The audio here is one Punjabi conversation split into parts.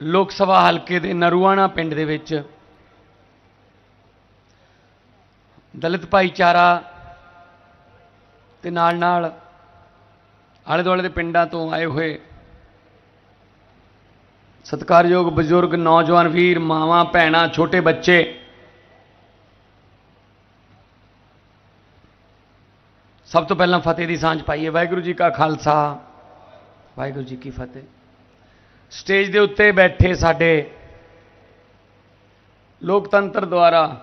ਲੋਕ ਸਭਾ ਹਲਕੇ ਦੇ ਨਰੂਆਣਾ ਪਿੰਡ ਦੇ ਵਿੱਚ ਦਲਿਤ ਭਾਈਚਾਰਾ ਤੇ ਨਾਲ ਨਾਲ ਆਲੇ ਦੁਆਲੇ ਦੇ ਪਿੰਡਾਂ ਤੋਂ ਆਏ ਹੋਏ ਸਤਿਕਾਰਯੋਗ ਬਜ਼ੁਰਗ, ਨੌਜਵਾਨ ਵੀਰ, ਮਾਵਾਂ, ਭੈਣਾਂ, ਛੋਟੇ ਬੱਚੇ ਸਭ ਤੋਂ ਪਹਿਲਾਂ ਫਤਿਹ ਦੀ ਸਾਂਝ ਪਾਈਏ। ਵਾਹਿਗੁਰੂ ਜੀ ਕਾ ਖਾਲਸਾ, ਵਾਹਿਗੁਰੂ ਜੀ ਕੀ ਫਤਿਹ। ਸਟੇਜ ਦੇ ਉੱਤੇ ਬੈਠੇ ਸਾਡੇ ਲੋਕਤੰਤਰ ਦੁਆਰਾ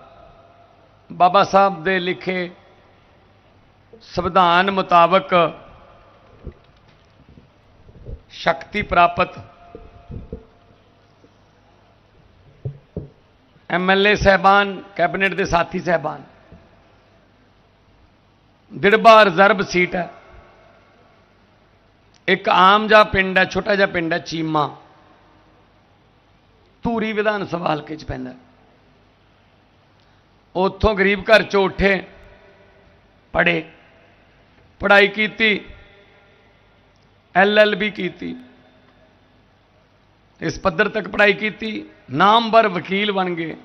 ਬਾਬਾ ਸਾਹਿਬ ਦੇ ਲਿਖੇ ਸੰਵਿਧਾਨ ਮੁਤਾਬਕ ਸ਼ਕਤੀ ਪ੍ਰਾਪਤ ਐਮਐਲਏ ਸਹਿਬਾਨ, ਕੈਬਨਿਟ ਦੇ ਸਾਥੀ ਸਹਿਬਾਨ। ਦਿੜਬਾ ਰਿਜ਼ਰਵ ਸੀਟ ਹੈ। ਇੱਕ ਆਮ ਜਿਹਾ ਪਿੰਡ ਹੈ, ਛੋਟਾ ਜਿਹਾ ਪਿੰਡ ਹੈ, ਚੀਮਾ। ਧੂਰੀ ਵਿਧਾਨ ਸਭਾ ਹਲਕੇ ਚ ਪੈਂਦਾ। ਉੱਥੋਂ ਗਰੀਬ ਘਰ ਚੋਂ ਉੱਠੇ, ਪੜ੍ਹੇ, ਪੜ੍ਹਾਈ ਕੀਤੀ, ਐਲਐਲਬੀ ਕੀਤੀ। ਇਸ ਪੱਧਰ ਤੱਕ ਪੜ੍ਹਾਈ ਕੀਤੀ, ਨਾਮਵਰ ਵਕੀਲ ਬਣ ਗਏ।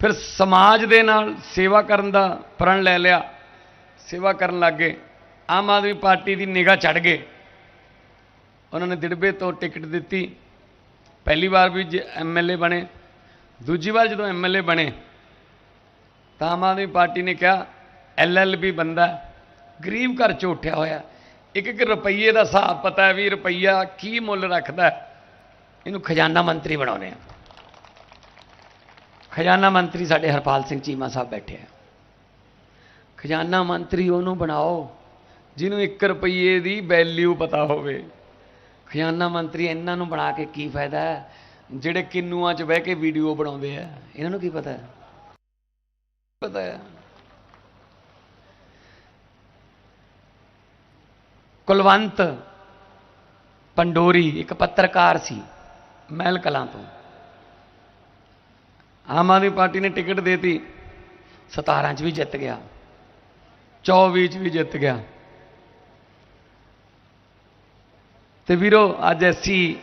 ਫਿਰ ਸਮਾਜ ਦੇ ਨਾਲ ਸੇਵਾ ਕਰਨ ਦਾ ਪ੍ਰਣ ਲੈ ਲਿਆ, ਸੇਵਾ ਕਰਨ ਲੱਗੇ ਆਮ ਆਦਮੀ ਪਾਰਟੀ ਦੀ ਨਿਗਾਹ ਚੜ ਗਏ। ਉਹਨਾਂ ਨੇ ਦਿੜਬੇ ਤੋਂ ਟਿਕਟ ਦਿੱਤੀ। ਪਹਿਲੀ ਵਾਰ ਵੀ ਐਮਐਲਏ ਬਣੇ। ਦੂਜੀ ਵਾਰ ਜਦੋਂ ਐਮਐਲਏ ਬਣੇ, ਤਾਂ ਆਮ ਆਦਮੀ ਪਾਰਟੀ ਨੇ ਕਿਹਾ ਐਲਐਲਬੀ ਬੰਦਾ ਗਰੀਬ ਘਰ ਚ ਉੱਠਿਆ ਹੋਇਆ ਇੱਕ ਇੱਕ ਰੁਪਈਏ ਦਾ ਹਿਸਾਬ ਪਤਾ ਹੈ ਵੀ ਰੁਪਈਆ ਕੀ ਮੁੱਲ ਰੱਖਦਾ ਇਹਨੂੰ ਖਜ਼ਾਨਾ ਮੰਤਰੀ ਬਣਾਉਨੇ ਆ। ਖਜ਼ਾਨਾ ਮੰਤਰੀ ਸਾਡੇ ਹਰਪਾਲ ਸਿੰਘ ਚੀਮਾ ਸਾਹਿਬ ਬੈਠੇ ਆ। ਖਜ਼ਾਨਾ ਮੰਤਰੀ ਉਹਨੂੰ ਬਣਾਓ, ਜਿਹਨੂੰ 1 ਰੁਪਈਏ ਦੀ ਵੈਲਿਊ ਪਤਾ ਹੋਵੇ। ਖਜ਼ਾਨਾ ਮੰਤਰੀ ਇਹਨਾਂ ਨੂੰ ਬਣਾ ਕੇ ਕੀ ਫਾਇਦਾ ਹੈ? ਜਿਹੜੇ ਕਿੰਨੂਆਂ 'ਚ ਬਹਿ ਕੇ ਵੀਡੀਓ ਬਣਾਉਂਦੇ ਆ, ਇਹਨਾਂ ਨੂੰ ਕੀ ਪਤਾ ਹੈ? ਪਤਾ ਹੈ। ਕੁਲਵੰਤ ਪੰਡੋਰੀ ਇੱਕ ਪੱਤਰਕਾਰ ਸੀ, ਮਹਿਲ ਕਲਾਂ ਤੋਂ। ਆਮ ਆਦਮੀ ਪਾਰਟੀ ਨੇ ਟਿਕਟ ਦੇਤੀ 17 ਚ ਵੀ ਜਿੱਤ ਗਿਆ 24 ਚ ਵੀ ਜਿੱਤ ਗਿਆ। ਤੇ ਵੀਰੋ, ਅੱਜ ਐਸੀ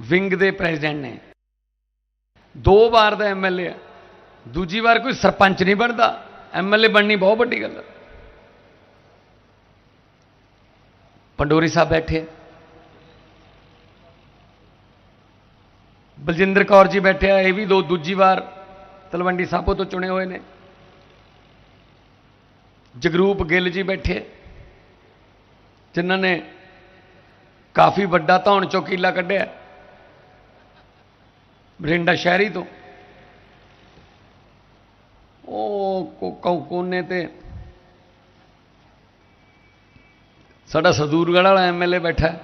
ਵਿੰਗ ਦੇ ਪ੍ਰੈਜ਼ੀਡੈਂਟ ਨੇ। ਦੋ ਵਾਰ ਦਾ ਐਮਐਲਏ ਹੈ ਦੂਜੀ ਵਾਰ ਕੋਈ ਸਰਪੰਚ ਨਹੀਂ ਬਣਦਾ। ਐਮਐਲਏ ਬਣਨੀ ਬਹੁਤ ਵੱਡੀ ਗੱਲ ਹੈ ਪੰਡੋਰੀ ਸਾਹਿਬ ਬੈਠੇ ਬਲਜਿੰਦਰ ਕੌਰ ਜੀ ਬੈਠੇ ਆ। ਇਹ ਵੀ ਦੋ ਦੂਜੀ ਵਾਰ ਤਲਵੰਡੀ ਸਾਬੋ ਤੋਂ ਚੁਣੇ ਹੋਏ ਨੇ। ਜਗਰੂਪ ਗਿੱਲ ਜੀ ਬੈਠੇ ਜਿਨ੍ਹਾਂ ਨੇ ਕਾਫੀ ਵੱਡਾ ਧੌਣ ਚੋਂ ਕੀਲਾ ਕੱਢਿਆ। ਬਰਿੰਡਾ ਸ਼ਹਿਰੀ ਤੋਂ। ਉਹ ਕੋ- ਕੋਨੇ ਤੇ ਸਾਡਾ ਸਦੂਰਗੜ੍ਹ ਵਾਲਾ ਐਮਐਲਏ ਬੈਠਾ।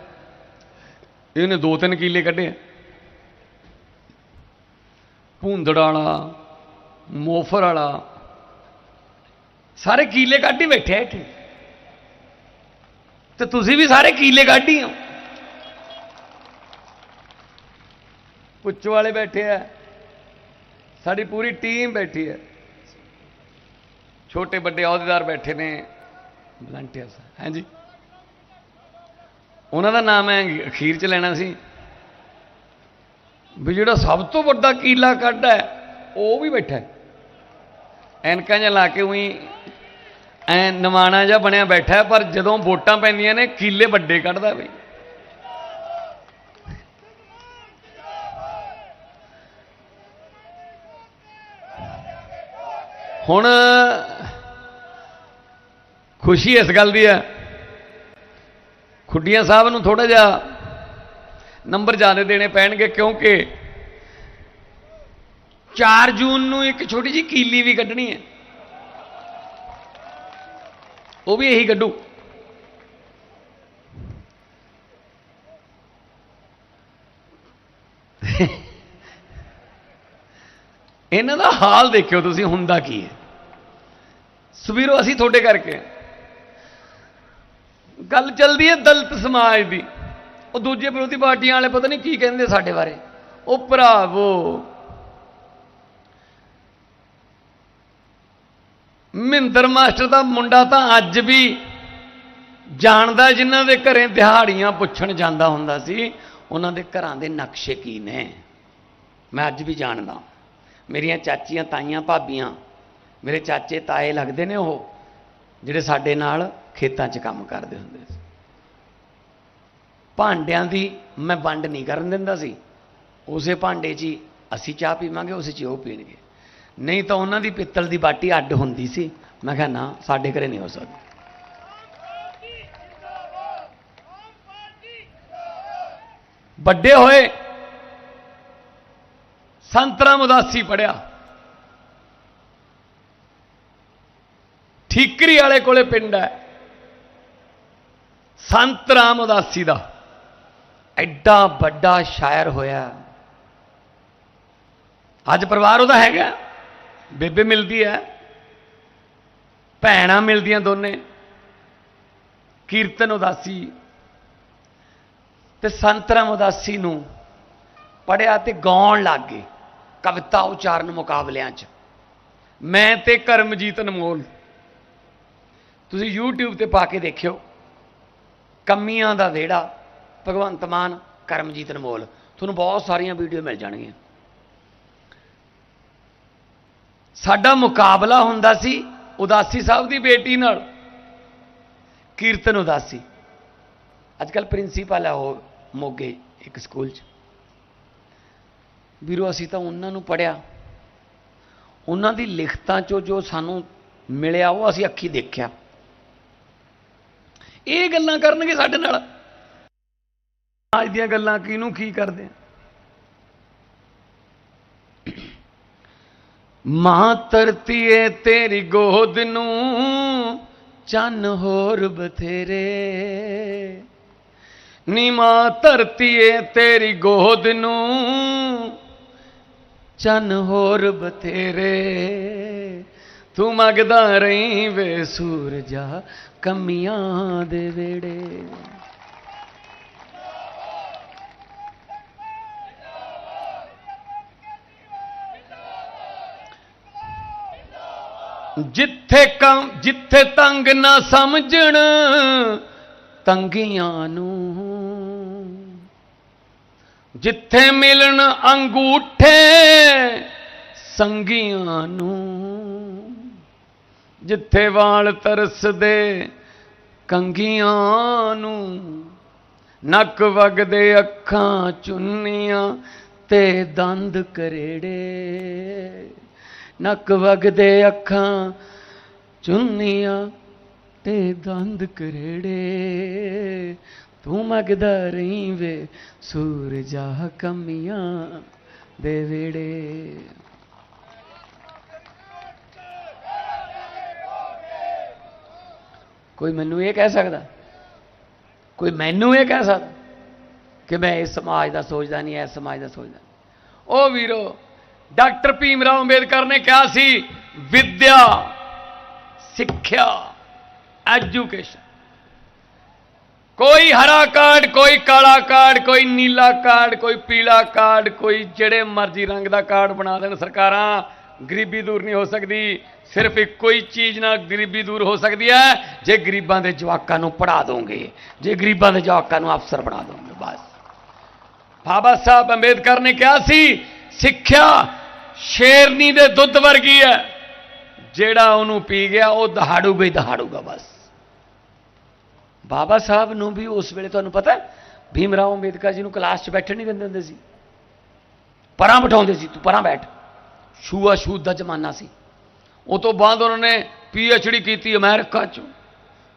ਇਹਨੇ ਦੋ ਤਿੰਨ ਕੀਲੇ ਕੱਢੇ। ਆ। ਭੂੰਦੜ ਵਾਲਾ, ਮੋਫਰ ਵਾਲਾ, ਸਾਰੇ ਕੀਲੇ ਕੱਢ ਹੀ ਬੈਠੇ ਇੱਥੇ। ਤੇ ਤੁਸੀਂ ਵੀ ਸਾਰੇ ਕੀਲੇ ਕੱਢ ਹੀ ਹੋ। ਪੁੱਛ ਵਾਲੇ ਬੈਠੇ ਆ। ਸਾਡੀ ਪੂਰੀ ਟੀਮ ਬੈਠੀ ਹੈ। ਛੋਟੇ ਵੱਡੇ ਅਹੁਦੇਦਾਰ ਬੈਠੇ ਨੇ। ਵਲੰਟੀਅਰਸ ਹਾਂਜੀ। ਉਹਨਾਂ ਦਾ ਨਾਮ ਹੈ ਅਖੀਰ ਚ ਲੈਣਾ ਸੀ। ਵੀ ਜਿਹੜਾ ਸਭ ਤੋਂ ਵੱਡਾ ਕੀਲਾ ਕੱਢਦਾ ਉਹ ਵੀ ਬੈਠਾ ਐਨਕਾਂ ਜਿਹਾ ਲਾ ਕੇ ਉਹੀ ਐ ਨਵਾਣਾ ਜਿਹਾ ਬਣਿਆ ਬੈਠਾ ਪਰ ਜਦੋਂ ਵੋਟਾਂ ਪੈਂਦੀਆਂ ਨੇ, ਕੀਲੇ ਵੱਡੇ ਕੱਢਦਾ ਬਈ। ਹੁਣ ਖੁਸ਼ੀ ਇਸ ਗੱਲ ਦੀ ਹੈ। ਖੁੱਡੀਆਂ ਸਾਹਿਬ ਨੂੰ ਥੋੜਾ ਜਿਹਾ ਨੰਬਰ ਜ਼ਿਆਦਾ ਦੇਣੇ ਪੈਣਗੇ ਕਿਉਂਕਿ 4 ਜੂਨ ਨੂੰ ਇੱਕ ਛੋਟੀ ਜੀ ਕੀਲੀ ਵੀ ਕੱਢਣੀ ਹੈ। ਉਹ ਵੀ ਇਹੀ ਕੱਢੂ। ਇਹਨਾਂ ਦਾ ਹਾਲ ਦੇਖਿਓ ਤੁਸੀਂ, ਹੁੰਦਾ ਕੀ ਹੈ। ਸਵੀਰੋ ਅਸੀਂ ਤੁਹਾਡੇ ਕਰਕੇ। ਗੱਲ ਚੱਲਦੀ ਹੈ ਦਲਿਤ ਸਮਾਜ ਦੀ। ਉਹ ਦੂਜੇ ਵਿਰੋਧੀ ਪਾਰਟੀਆਂ ਵਾਲੇ ਪਤਾ ਨਹੀਂ ਕੀ ਕਹਿੰਦੇ ਸਾਡੇ ਬਾਰੇ। ਉਹ ਭਰਾਵੋ, ਮਹਿੰਦਰ ਮਾਸਟਰ ਦਾ ਮੁੰਡਾ ਤਾਂ ਅੱਜ ਵੀ ਜਾਣਦਾ ਜਿਨ੍ਹਾਂ ਦੇ ਘਰੇ ਦਿਹਾੜੀਆਂ ਪੁੱਛਣ ਜਾਂਦਾ ਹੁੰਦਾ ਸੀ, ਉਹਨਾਂ ਦੇ ਘਰਾਂ ਦੇ ਨਕਸ਼ੇ ਕੀ ਨੇ? ਮੈਂ ਅੱਜ ਵੀ ਜਾਣਦਾ। ਮੇਰੀਆਂ ਚਾਚੀਆਂ, ਤਾਈਆਂ, ਭਾਬੀਆਂ ਮੇਰੇ ਚਾਚੇ ਤਾਏ ਲੱਗਦੇ ਨੇ ਉਹ, ਜਿਹੜੇ ਸਾਡੇ ਨਾਲ ਖੇਤਾਂ 'ਚ ਕੰਮ ਕਰਦੇ ਹੁੰਦੇ ਸੀ। ਭਾਂਡਿਆਂ ਦੀ ਮੈਂ ਵੰਡ ਨਹੀਂ ਕਰਨ ਦਿੰਦਾ ਸੀ। ਉਸੇ ਭਾਂਡੇ 'ਚ ਹੀ ਅਸੀਂ ਚਾਹ ਪੀਵਾਂਗੇ, ਉਸੇ 'ਚ ਹੀ ਉਹ ਪੀਣਗੇ। ਨਹੀਂ ਤਾਂ ਉਹਨਾਂ ਦੀ ਪਿੱਤਲ ਦੀ ਬਾਟੀ ਅੱਡ ਹੁੰਦੀ ਸੀ। ਮੈਂ ਕਿਹਾ, ਨਾ, ਸਾਡੇ ਘਰੇ ਨਹੀਂ ਹੋ ਸਕਦਾ। ਵੱਡੇ ਹੋਏ ਸੰਤਰਾਮ ਉਦਾਸੀ ਪੜਿਆ। ਠੀਕਰੀ ਵਾਲੇ ਕੋਲੇ ਪਿੰਡ ਹੈ। ਸੰਤ ਰਾਮ ਉਦਾਸੀ ਦਾ ਐਡਾ ਵੱਡਾ ਸ਼ਾਇਰ ਹੋਇਆ। ਅੱਜ ਪਰਿਵਾਰ ਉਹਦਾ ਹੈਗਾ। ਬੇਬੇ ਮਿਲਦੀ ਹੈ। ਭੈਣਾਂ ਮਿਲਦੀਆਂ ਦੋਨੇ। ਕੀਰਤਨ ਉਦਾਸੀ। ਤੇ ਸੰਤ ਰਾਮ ਉਦਾਸੀ ਨੂੰ ਪੜਿਆ ਤੇ ਗਾਉਣ ਲੱਗ ਗਏ ਕਵਿਤਾ ਉਚਾਰਨ ਮੁਕਾਬਲਿਆਂ 'ਚ। ਮੈਂ ਤੇ ਕਰਮਜੀਤ ਅਨਮੋਲ ਤੁਸੀਂ YouTube ਤੇ ਪਾ ਕੇ ਦੇਖਿਓ। ਕੰਮੀਆਂ ਦਾ ਵਿਹੜਾ, ਭਗਵੰਤ ਮਾਨ, ਕਰਮਜੀਤ ਅਨਮੋਲ। ਤੁਹਾਨੂੰ ਬਹੁਤ ਸਾਰੀਆਂ ਵੀਡੀਓ ਮਿਲ ਜਾਣਗੀਆਂ। ਸਾਡਾ ਮੁਕਾਬਲਾ ਹੁੰਦਾ ਸੀ ਉਦਾਸੀ ਸਾਹਿਬ ਦੀ ਬੇਟੀ ਨਾਲ। ਕੀਰਤਨ ਉਦਾਸੀ। ਅੱਜ ਕੱਲ ਪ੍ਰਿੰਸੀਪਲ ਹੈ ਉਹ ਮੋਗੇ ਇੱਕ ਸਕੂਲ 'ਚ। ਵੀਰੋ, ਅਸੀਂ ਤਾਂ ਉਹਨਾਂ ਨੂੰ ਪੜਿਆ ਉਹਨਾਂ ਦੀ ਲਿਖਤਾਂ 'ਚੋਂ ਜੋ ਸਾਨੂੰ ਮਿਲਿਆ, ਉਹ ਅਸੀਂ ਅੱਖੀ ਦੇਖਿਆ। ਇਹ ਗੱਲਾਂ ਕਰਨਗੇ ਸਾਡੇ ਨਾਲ। ਅੱਜ ਦੀਆਂ ਗੱਲਾਂ ਕਿਹਨੂੰ ਕੀ ਕਰਦੇ ਆ? ਮਾਂ ਧਰਤੀਏ ਤੇਰੀ ਗੋਦ ਨੂੰ, ਚੰਨ ਹੋਰ ਬਥੇਰੇ। ਨੀ ਮਾਂ ਧਰਤੀਏ ਤੇਰੀ ਗੋਦ ਨੂੰ, ਚੰਨ ਹੋਰ ਬਥੇਰੇ। ਤੂੰ ਮੰਗਦਾ ਰਹੀਂ ਵੇ ਸੂਰਜਾ ਕਮੀਆਂ ਦੇ ਵੇੜੇ ਜਿੱਥੇ ਕੰਮ, ਜਿੱਥੇ ਤੰਗ ਨਾ ਸਮਝਣ, ਤੰਗੀਆਂ ਨੂੰ। ਜਿੱਥੇ ਮਿਲਣ ਅੰਗੂਠੇ, ਸੰਗੀਆਂ ਨੂੰ। ਜਿੱਥੇ ਵਾਲ ਤਰਸਦੇ ਕੰਗੀਆਂ ਨੂੰ, ਨੱਕ ਵਗਦੇ ਅੱਖਾਂ ਚੁੰਨੀਆਂ ਤੇ ਦੰਦ ਕਰੇੜੇ। ਨੱਕ ਵਗਦੇ ਅੱਖਾਂ ਚੁੰਨੀਆਂ ਤੇ ਦੰਦ ਕਰੇੜੇ। ਤੂੰ ਮਗਦਾ ਰਹੀ ਵੇ ਸੂਰਜਾ ਕਮੀਆਂ ਦੇ ਵੇੜੇ ਕੋਈ ਮੈਨੂੰ ਇਹ ਕਹਿ ਸਕਦਾ? ਕੋਈ ਮੈਨੂੰ ਇਹ ਕਹਿ ਸਕਦਾ ਕਿ ਮੈਂ ਇਸ ਸਮਾਜ ਦਾ ਸੋਚਦਾ ਨਹੀਂ, ਇਸ ਸਮਾਜ ਦਾ ਸੋਚਦਾ ਨਹੀਂ। ਉਹ ਵੀਰੋ, ਡਾਕਟਰ ਭੀਮ ਰਾਓ ਅੰਬੇਦਕਰ ਨੇ ਕਿਹਾ ਸੀ, ਵਿਦਿਆ, ਸਿੱਖਿਆ, ਐਜੂਕੇਸ਼ਨ। ਕੋਈ ਹਰਾ ਕਾਰਡ, ਕੋਈ ਕਾਲਾ ਕਾਰਡ, ਕੋਈ ਨੀਲਾ ਕਾਰਡ, ਕੋਈ ਪੀਲਾ ਕਾਰਡ, ਕੋਈ ਜਿਹੜੇ ਮਰਜ਼ੀ ਰੰਗ ਦਾ ਕਾਰਡ ਬਣਾ ਦੇਣ ਸਰਕਾਰਾਂ, ਗਰੀਬੀ ਦੂਰ ਨਹੀਂ ਹੋ ਸਕਦੀ। ਸਿਰਫ ਇੱਕੋ ਹੀ ਚੀਜ਼ ਨਾਲ ਗਰੀਬੀ ਦੂਰ ਹੋ ਸਕਦੀ ਹੈ ਜੇ ਗਰੀਬਾਂ ਦੇ ਜਵਾਕਾਂ ਨੂੰ ਪੜ੍ਹਾ ਦੋਗੇ ਜੇ ਗਰੀਬਾਂ ਦੇ ਜਵਾਕਾਂ ਨੂੰ ਅਫਸਰ ਬਣਾ ਦੋਗੇ ਬਸ। ਬਾਬਾ ਸਾਹਿਬ ਅੰਬੇਦਕਰ ਨੇ ਕਿਹਾ ਸੀ ਸਿੱਖਿਆ ਸ਼ੇਰਨੀ ਦੇ ਦੁੱਧ ਵਰਗੀ ਹੈ। ਜਿਹੜਾ ਉਹਨੂੰ ਪੀ ਗਿਆ ਉਹ ਦਹਾੜੂਗਾ ਹੀ ਦਹਾੜੂਗਾ ਬਸ। ਬਾਬਾ ਸਾਹਿਬ ਨੂੰ ਵੀ ਉਸ ਵੇਲੇ ਤੁਹਾਨੂੰ ਪਤਾ ਹੈ, ਭੀਮ ਰਾਓ ਅੰਬੇਦਕਰ ਜੀ ਨੂੰ ਕਲਾਸ 'ਚ ਬੈਠਣ ਨਹੀਂ ਦਿੰਦੇ ਹੁੰਦੇ ਸੀ। ਪਰਾਂ ਬਿਠਾਉਂਦੇ ਸੀ ਤੂੰ ਪਰਾਂ ਬੈਠ। ਛੂਆ ਛੂਤ ਦਾ ਜ਼ਮਾਨਾ ਸੀ। ਉਹ ਤੋਂ ਬਾਅਦ ਉਹਨਾਂ ਨੇ ਪੀ ਐਚ ਡੀ ਕੀਤੀ ਅਮਰੀਕਾ 'ਚੋਂ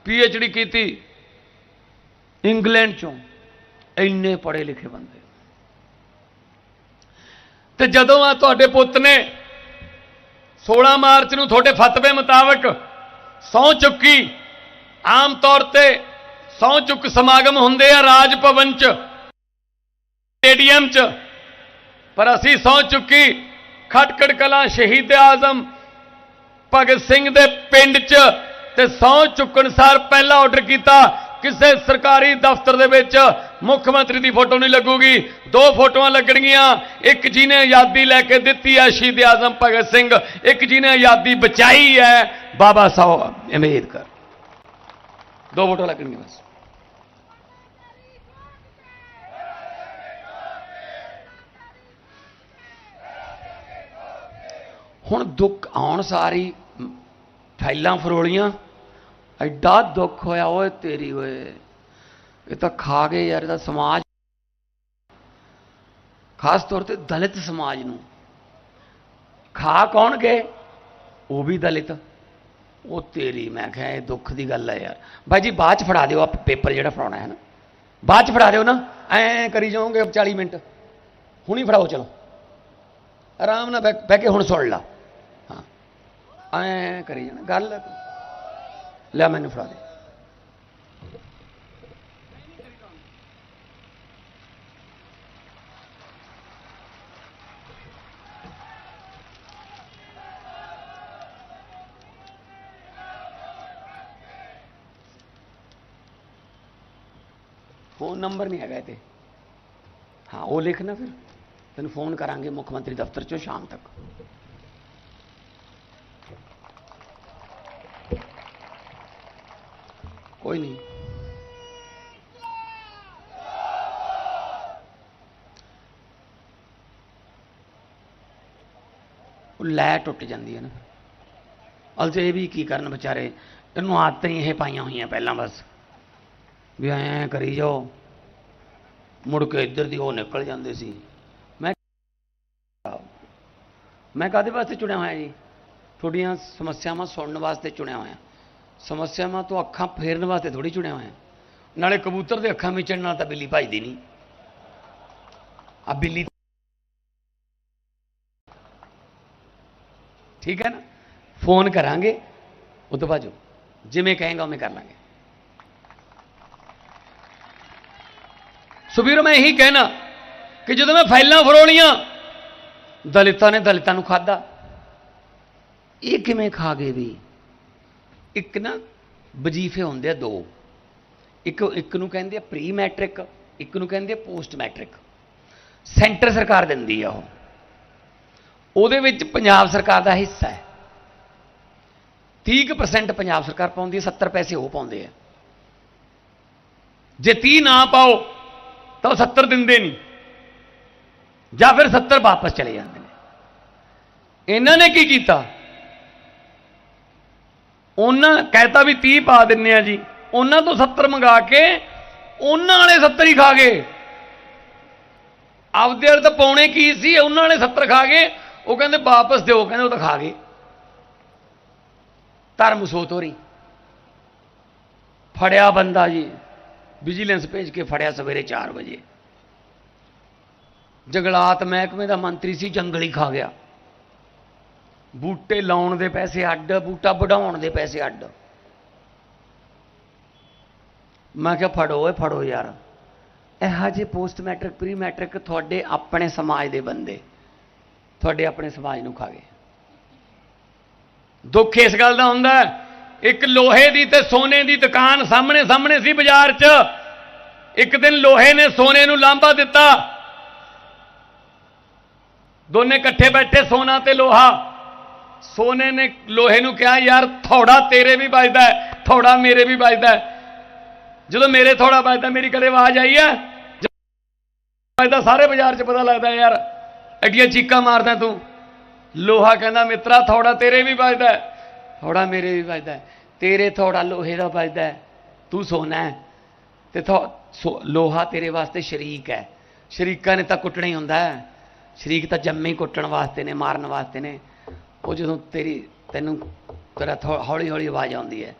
ਪੀ ਐਚ ਡੀ ਕੀਤੀ ਇੰਗਲੈਂਡ 'ਚੋਂ, ਇੰਨੇ ਪੜ੍ਹੇ ਲਿਖੇ ਬੰਦੇ। ਤੇ ਜਦੋਂ ਆ ਤੁਹਾਡੇ ਪੁੱਤ ਨੇ 16 ਮਾਰਚ ਨੂੰ ਤੁਹਾਡੇ ਫਤਵੇ ਮੁਤਾਬਕ ਸਹੁੰ ਚੁੱਕੀ, ਆਮ ਤੌਰ ਤੇ ਸਹੁੰ ਚੁੱਕ ਸਮਾਗਮ ਹੁੰਦੇ ਆ ਰਾਜ ਭਵਨ ਚ, ਸਟੇਡੀਅਮ ਚ, ਪਰ ਅਸੀਂ ਸਹੁੰ ਚੁੱਕੀ ਖਟਕੜ ਕਲਾਂ ਸ਼ਹੀਦ ਆਜ਼ਮ ਭਗਤ ਸਿੰਘ ਦੇ ਪਿੰਡ 'ਚ ਤੇ ਸਹੁੰ ਚੁੱਕਣ ਸਾਰ ਪਹਿਲਾ ਆਰਡਰ ਕੀਤਾ। ਕਿਸੇ ਸਰਕਾਰੀ ਦਫ਼ਤਰ ਦੇ ਵਿੱਚ ਮੁੱਖ ਮੰਤਰੀ ਦੀ ਫੋਟੋ ਨਹੀਂ ਲੱਗੂਗੀ। ਦੋ ਫੋਟੋਆਂ ਲੱਗਣਗੀਆਂ। ਇੱਕ ਜੀ ਨੇ ਆਜ਼ਾਦੀ ਲੈ ਕੇ ਦਿੱਤੀ ਹੈ ਸ਼ਹੀਦ ਆਜ਼ਮ ਭਗਤ ਸਿੰਘ। ਇੱਕ ਜੀ ਨੇ ਆਜ਼ਾਦੀ ਬਚਾਈ ਹੈ। ਬਾਬਾ ਸਾਹਿਬ ਅੰਬੇਦਕਰ ਦੋ ਵੋਟਾਂ ਲੱਗਣਗੀਆਂ ਬਸ। ਹੁਣ ਦੁੱਖ ਆਉਣ ਸਾਰੀ ਫਾਈਲਾਂ ਫਰੋਲੀਆਂ, ਐਡਾ ਦੁੱਖ ਹੋਇਆ, ਓਏ ਤੇਰੀ, ਓਏ। ਇਹ ਤਾਂ ਖਾ ਗਏ ਯਾਰ ਇਹਦਾ ਸਮਾਜ। ਖਾਸ ਤੌਰ ਤੇ ਦਲਿਤ ਸਮਾਜ ਨੂੰ। ਖਾ ਕੌਣ ਗਏ? ਉਹ ਵੀ ਦਲਿਤ। ਉਹ ਤੇਰੀ, ਮੈਂ ਕਿਹਾ, ਇਹ ਦੁੱਖ ਦੀ ਗੱਲ ਹੈ ਯਾਰ। ਬਾਈ ਜੀ, ਬਾਅਦ ਚ ਫੜਾ ਦਿਓ ਆ ਪੇਪਰ ਜਿਹੜਾ ਫੜਾਉਣਾ ਹੈ ਨਾ। ਬਾਅਦ ਚ ਫੜਾ ਦਿਓ ਨਾ। ਐ ਕਰੀ ਜਾਓਗੇ 40 ਮਿੰਟ। ਹੁਣੀ ਫੜਾਓ, ਚਲੋ। ਆਰਾਮ ਨਾਲ ਬਹਿ ਬਹਿ ਕੇ ਹੁਣ ਸੁਣ ਲਾ। ਐ ਕਰੀ ਜਾਣਾ, ਗੱਲ ਲੈ ਮੈਨੂੰ ਫੜਾ ਦੇ। ਫੋਨ ਨੰਬਰ ਨਹੀਂ ਹੈਗਾ ਇਹ ਤੇ ਹਾਂ, ਉਹ ਲਿਖਣਾ ਫਿਰ। ਤੈਨੂੰ ਫੋਨ ਕਰਾਂਗੇ ਮੁੱਖ ਮੰਤਰੀ ਦਫ਼ਤਰ ਚੋਂ ਸ਼ਾਮ ਤੱਕ। ਕੋਈ ਨਹੀਂ। ਉਹ ਲੈ ਟੁੱਟ ਜਾਂਦੀ ਹੈ ਨਾ। ਅਲਤੇ ਇਹ ਵੀ ਕੀ ਕਰਨ ਵਿਚਾਰੇ, ਇਹਨੂੰ ਆਦਤਾਂ ਹੀ ਇਹ ਪਾਈਆਂ ਹੋਈਆਂ ਪਹਿਲਾਂ ਬਸ। ਵੀ ਐਂ ਕਰੀ ਜਾਓ। ਮੁੜ ਕੇ ਇੱਧਰ ਦੀ ਉਹ ਨਿਕਲ ਜਾਂਦੇ ਸੀ। ਮੈਂ ਮੈਂ ਕਾਦੇ ਵਾਸਤੇ ਚੁਣਿਆ ਹੋਇਆ ਜੀ? ਤੁਹਾਡੀਆਂ ਸਮੱਸਿਆਵਾਂ ਸੁਣਨ ਵਾਸਤੇ ਚੁਣਿਆ ਹੋਇਆ। ਸਮੱਸਿਆਵਾਂ ਤੋਂ ਅੱਖਾਂ ਫੇਰਨ ਵਾਸਤੇ ਥੋੜੀ ਚੁਣਿਆ ਹੋਇਆ। ਨਾਲੇ ਕਬੂਤਰ ਦੇ ਅੱਖਾਂ ਵਿੱਚ ਨਾਲ ਤਾਂ ਬਿੱਲੀ ਭਜਦੀ ਨਹੀਂ। ਆ ਬਿੱਲੀ ਠੀਕ ਹੈ ਨਾ? ਫੋਨ ਕਰਾਂਗੇ, ਉਹ ਤੋਂ ਬਾਅਦ ਜਿਵੇਂ ਕਹੇਗਾ ਉਵੇਂ ਕਰ ਲਾਂਗੇ। ਸੁਬੀਰ ਮੈਂ ਇਹੀ ਕਹਿਣਾ ਕਿ ਜਦੋਂ ਮੈਂ ਫਾਈਲਾਂ ਫਰੋਲੀਆਂ ਦਲਿਤਾਂ ਨੇ ਦਲਿਤਾਂ ਨੂੰ ਖਾਦਾ ਇਹ ਕਿਵੇਂ ਖਾ ਗਏ ਵੀ? ਇੱਕ ਨਾ ਵਜੀਫੇ ਹੁੰਦੇ ਆ ਦੋ। ਇੱਕ ਇੱਕ ਨੂੰ ਕਹਿੰਦੇ ਆ ਪ੍ਰੀ ਮੈਟ੍ਰਿਕ ਇੱਕ ਨੂੰ ਕਹਿੰਦੇ ਆ ਪੋਸਟ ਮੈਟ੍ਰਿਕ ਸੈਂਟਰ ਸਰਕਾਰ ਦਿੰਦੀ ਆ ਉਹ। ਉਹਦੇ ਵਿੱਚ ਪੰਜਾਬ ਸਰਕਾਰ ਦਾ ਹਿੱਸਾ ਹੈ। 30% ਪੰਜਾਬ ਸਰਕਾਰ ਪਾਉਂਦੀ ਹੈ 70 ਪੈਸੇ ਉਹ ਪਾਉਂਦੇ ਆ। ਜੇ 30 ਨਾ ਪਾਓ, ਤਾਂ ਉਹ 70 ਦਿੰਦੇ ਨਹੀਂ। ਜਾਂ ਫਿਰ 70 ਵਾਪਸ ਚਲੇ ਜਾਂਦੇ ਨੇ। ਇਹਨਾਂ ਨੇ ਕੀ ਕੀਤਾ? ਉਹਨਾਂ ਕਹਿਤਾ ਵੀ 30 ਪਾ ਦਿੰਨੇ ਆ ਜੀ। ਉਹਨਾਂ ਤੋਂ 70 ਮੰਗਾ ਕੇ ਉਹਨਾਂ ਵਾਲੇ 70 ਹੀ ਖਾ ਗਏ। ਆਪਦੇ ਵਾਲੇ ਤਾਂ ਪਾਉਣੇ ਕੀ ਸੀ, ਉਹਨਾਂ ਵਾਲੇ 70 ਖਾ ਗਏ। ਉਹ ਕਹਿੰਦੇ ਵਾਪਸ ਦਿਓ, ਕਹਿੰਦੇ ਉਹ ਤਾਂ ਖਾ ਗਏ। ਧਰਮ ਸੋਤੋਰੀ ਫੜਿਆ ਬੰਦਾ ਜੀ ਵਿਜੀਲੈਂਸ ਭੇਜ ਕੇ ਫੜਿਆ ਸਵੇਰੇ 4 ਵਜੇ। ਜੰਗਲਾਤ ਮਹਿਕਮੇ ਦਾ ਮੰਤਰੀ ਸੀ, ਜੰਗਲੀ ਖਾ ਗਿਆ। ਬੂਟੇ ਲਾਉਣ ਦੇ ਪੈਸੇ ਅੱਡ, ਬੂਟਾ ਵਢਾਉਣ ਦੇ ਪੈਸੇ ਅੱਡ। ਮੈਂ ਕਿਹਾ, ਫੜੋ ਓਏ, ਫੜੋ ਯਾਰ। ਇਹੋ ਜਿਹੇ ਪੋਸਟ ਮੈਟ੍ਰਿਕ ਪ੍ਰੀ ਮੈਟ੍ਰਿਕ ਤੁਹਾਡੇ ਆਪਣੇ ਸਮਾਜ ਦੇ ਬੰਦੇ। ਤੁਹਾਡੇ ਆਪਣੇ ਸਮਾਜ ਨੂੰ ਖਾ ਗਏ। ਦੁੱਖ ਇਸ ਗੱਲ ਦਾ ਹੁੰਦਾ ਇੱਕ ਲੋਹੇ ਦੀ ਤੇ ਸੋਨੇ ਦੀ ਦੁਕਾਨ ਸਾਹਮਣੇ ਸਾਹਮਣੇ ਸੀ ਬਾਜ਼ਾਰ 'ਚ। ਇੱਕ ਦਿਨ ਲੋਹੇ ਨੇ ਸੋਨੇ ਨੂੰ ਲਾਂਭਾ ਦਿੱਤਾ। ਦੋਨੇ ਇਕੱਠੇ ਬੈਠੇ ਸੋਨਾ ਤੇ ਲੋਹਾ। ਸੋਨੇ ਨੇ ਲੋਹੇ ਨੂੰ ਕਿਹਾ ਯਾਰ ਥੋੜਾ ਤੇਰੇ ਵੀ ਵੱਜਦਾ ਹੈ, ਥੋੜਾ ਮੇਰੇ ਵੀ ਵੱਜਦਾ ਹੈ। ਜਦੋਂ ਮੇਰੇ ਥੋੜਾ ਵੱਜਦਾ ਮੇਰੀ ਕਦੇ ਆਵਾਜ਼ ਆਈ ਹੈ? ਵੱਜਦਾ ਸਾਰੇ ਬਾਜ਼ਾਰ 'ਚ ਪਤਾ ਲੱਗਦਾ ਯਾਰ ਐਡੀਆਂ ਚੀਕਾਂ ਮਾਰਦਾ ਤੂੰ। ਲੋਹਾ ਕਹਿੰਦਾ ਮਿੱਤਰਾ ਥੋੜਾ ਤੇਰੇ ਵੀ ਵੱਜਦਾ ਹੈ, ਥੋੜਾ ਮੇਰੇ ਵੀ ਵੱਜਦਾ ਤੇਰੇ ਥੋੜਾ ਲੋਹੇ ਦਾ ਵੱਜਦਾ ਤੂੰ ਸੋਨਾ ਹੈ? ਤੇ ਲੋਹਾ ਤੇਰੇ ਵਾਸਤੇ ਸ਼ਰੀਕ ਹੈ। ਸ਼ਰੀਕਾਂ ਨੇ ਤਾਂ ਕੁੱਟਣਾ ਹੀ ਹੁੰਦਾ ਹੈ। ਸ਼ਰੀਕ ਤਾਂ ਜੰਮੇ ਹੀ ਕੁੱਟਣ ਵਾਸਤੇ ਨੇ ਮਾਰਨ ਵਾਸਤੇ ਨੇ। ਉਹ ਜਦੋਂ ਤੇਰੀ, ਤੈਨੂੰ ਤੇਰਾ ਹੌਲੀ ਹੌਲੀ ਆਵਾਜ਼ ਆਉਂਦੀ ਹੈ,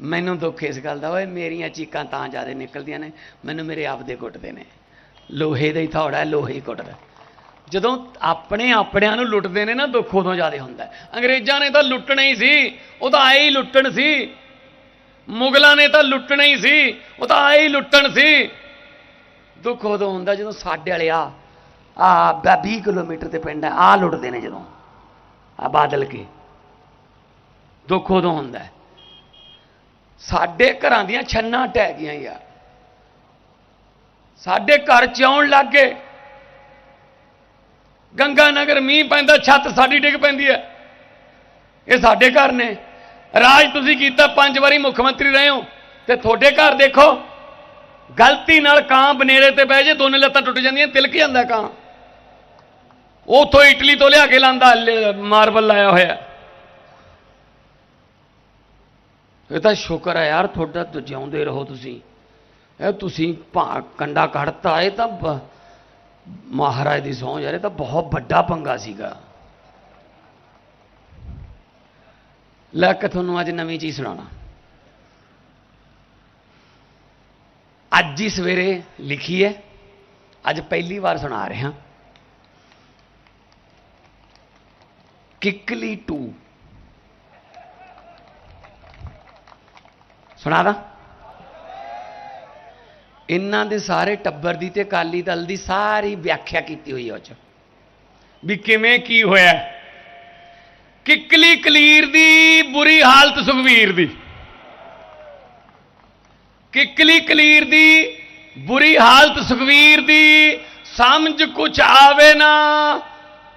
ਮੈਨੂੰ ਦੁੱਖ ਇਸ ਗੱਲ ਦਾ, ਓਏ ਮੇਰੀਆਂ ਚੀਕਾਂ ਤਾਂ ਜ਼ਿਆਦਾ ਨਿਕਲਦੀਆਂ ਨੇ, ਮੈਨੂੰ ਮੇਰੇ ਆਪ ਦੇ ਕੁੱਟਦੇ ਨੇ। ਲੋਹੇ ਦਾ ਹੀ ਥੌੜਾ, ਲੋਹੇ ਹੀ ਕੁੱਟਦਾ। ਜਦੋਂ ਆਪਣੇ ਆਪਣਿਆਂ ਨੂੰ ਲੁੱਟਦੇ ਨੇ ਨਾ, ਦੁੱਖ ਉਦੋਂ ਜ਼ਿਆਦਾ ਹੁੰਦਾ ਅੰਗਰੇਜ਼ਾਂ ਨੇ ਤਾਂ ਲੁੱਟਣਾ ਹੀ ਸੀ, ਉਹ ਤਾਂ ਆਏ ਹੀ ਲੁੱਟਣ ਸੀ। ਮੁਗਲਾਂ ਨੇ ਤਾਂ ਲੁੱਟਣਾ ਹੀ ਸੀ, ਉਹ ਤਾਂ ਆਏ ਹੀ ਲੁੱਟਣ ਸੀ। ਦੁੱਖ ਉਦੋਂ ਹੁੰਦਾ ਜਦੋਂ ਸਾਡੇ ਵਾਲੇ ਆ ਆ 20 ਕਿਲੋਮੀਟਰ ਤੇ ਪਿੰਡ ਹੈ, ਆ ਲੁੱਟਦੇ ਨੇ ਜਦੋਂ। ਆ ਬਾਦਲ ਕੇ? ਦੁੱਖ ਉਦੋਂ ਹੁੰਦਾ ਸਾਡੇ ਘਰਾਂ ਦੀਆਂ ਛੰਨਾਂ ਟਹਿ ਗਈਆਂ ਯਾਰ। ਸਾਡੇ ਘਰ ਚ ਆਉਣ ਲੱਗ ਗਏ। ਗੰਗਾ ਨਗਰ ਮੀਂਹ ਪੈਂਦਾ, ਛੱਤ ਸਾਡੀ ਡਿੱਗ ਪੈਂਦੀ ਹੈ। ਇਹ ਸਾਡੇ ਘਰ ਨੇ। ਰਾਜ ਤੁਸੀਂ ਕੀਤਾ, ਪੰਜ ਵਾਰੀ ਮੁੱਖ ਮੰਤਰੀ ਰਹੇ ਹੋ ਤੇ ਤੁਹਾਡੇ ਘਰ ਦੇਖੋ, ਗਲਤੀ ਨਾਲ ਕਾਂ ਬਨੇਰੇ ਤੇ ਬਹਿ ਜੇ, ਦੋਨੇ ਲੱਤਾਂ ਟੁੱਟ ਜਾਂਦੀਆਂ, ਤਿਲਕ ਜਾਂਦਾ ਕਾਂ ਉਥੋਂ ਇਟਲੀ ਤੋਂ ਲਿਆ ਕੇ ਲਾਂਦਾ ਮਾਰਬਲ ਲਾਇਆ ਹੋਇਆ। ਇਹ ਤਾਂ ਸ਼ੁਕਰ ਹੈ ਯਾਰ, ਤੁਹਾਡਾ ਤਾਂ ਜਿਉਂਦੇ ਰਹੋ ਤੁਸੀਂ। ਇਹ ਤੁਸੀਂ ਭਾ, ਕੰਡਾ ਕੱਢਤਾ, ਇਹ ਤਾਂ ਬ- ਮਹਾਰਾਜ ਦੀ ਸਹੁੰ ਯਾਰ, ਇਹ ਤਾਂ ਬਹੁਤ ਵੱਡਾ ਪੰਗਾ ਸੀਗਾ। ਲੈ ਕੇ ਤੁਹਾਨੂੰ ਅੱਜ ਨਵੀਂ ਚੀਜ਼ ਸੁਣਾਉਣਾ। ਅੱਜ ਹੀ ਸਵੇਰੇ ਲਿਖੀ ਹੈ, ਅੱਜ ਪਹਿਲੀ ਵਾਰ ਸੁਣਾ ਰਿਹਾ। ਕਿਕਲੀ 2 ਸੁਣਾ ਦਾ। ਇਹਨਾਂ ਦੇ ਸਾਰੇ ਟੱਬਰ ਦੀ ਤੇ ਅਕਾਲੀ ਦਲ ਦੀ ਸਾਰੀ ਵਿਆਖਿਆ ਕੀਤੀ ਹੋਈ ਹੈ ਉਹ ਚ। ਵੀ ਕਿਵੇਂ ਕੀ ਹੋਇਆ? ਕਿਕਲੀ ਕਲੀਰ ਦੀ, ਬੁਰੀ ਹਾਲਤ ਸੁਖਵੀਰ ਦੀ। ਕਿਕਲੀ ਕਲੀਰ ਦੀ, ਬੁਰੀ ਹਾਲਤ ਸੁਖਵੀਰ ਦੀ, ਸਮਝ ਕੁਛ ਆਵੇ ਨਾ।